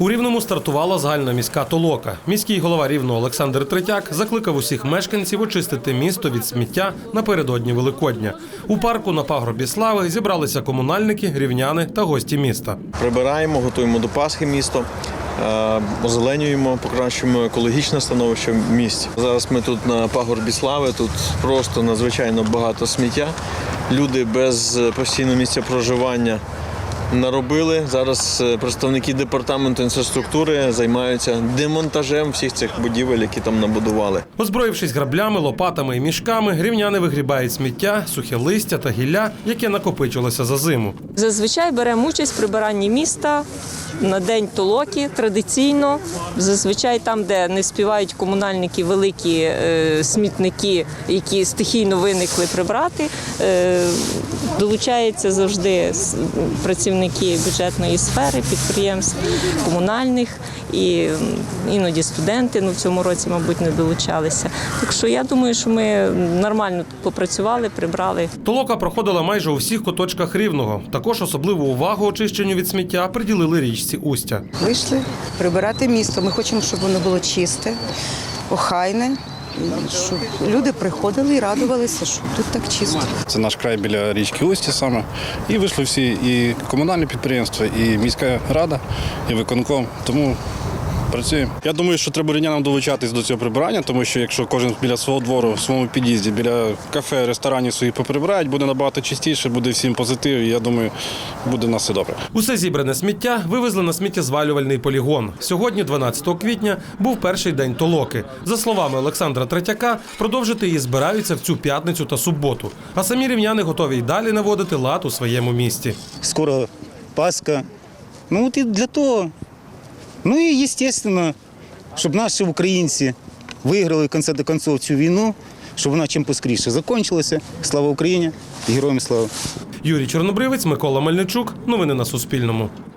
У Рівному стартувала загальна міська толока. Міський голова Рівного Олександр Третяк закликав усіх мешканців очистити місто від сміття напередодні Великодня. У парку на пагорбі слави зібралися комунальники, рівняни та гості міста. Прибираємо, готуємо до Пасхи місто, е, озеленюємо, покращуємо екологічне становище в місті. Зараз ми тут на пагорбі слави, тут просто надзвичайно багато сміття. Люди без е, постійного місця проживання наробили. Зараз е, представники департаменту інфраструктури займаються демонтажем всіх цих будівель, які там набудували. Озброївшись граблями, лопатами і мішками, рівняни вигрібають сміття, сухе листя та гілля, яке накопичилося за зиму. Зазвичай беремо участь в прибиранні міста на день толоки традиційно. Зазвичай там, де не співають комунальники великі е, смітники, які стихійно виникли прибрати, е, долучаються завжди працівники бюджетної сфери, підприємств комунальних і іноді студенти. Ну в цьому році, мабуть, не долучалися. Так що я думаю, що ми нормально попрацювали, прибрали. Толока проходила майже у всіх куточках рівного. Також особливу увагу очищенню від сміття приділили річці Устя. Вийшли прибирати місто. Ми хочемо, щоб воно було чисте, охайне, щоб люди приходили і радувалися, що тут так чисто. Це наш край біля річки Усті саме. І вийшли всі і комунальні підприємства, і міська рада, і виконком. Тому працюємо. Я думаю, що треба рівнянам долучатись до цього прибирання, тому що якщо кожен біля свого двору, в своєму під'їзді, біля кафе, ресторанів своїх поприбирають, буде набагато чистіше, буде всім позитив. І я думаю, буде в нас все добре. Усе зібране сміття вивезли на сміттєзвалювальний полігон. Сьогодні, 12 квітня, був перший день толоки. За словами Олександра Третяка, продовжити її збираються в цю п'ятницю та суботу. А самі рівняни готові й далі наводити лад у своєму місті. скоро Пасха. Ну от і для того. Ну і звісно, щоб наші українці виграли в кінці до кінців цю війну, щоб вона чим поскоріше закінчилася. Слава Україні! Героям слава! Юрій Чорнобривець, Микола Мельничук. Новини на Суспільному.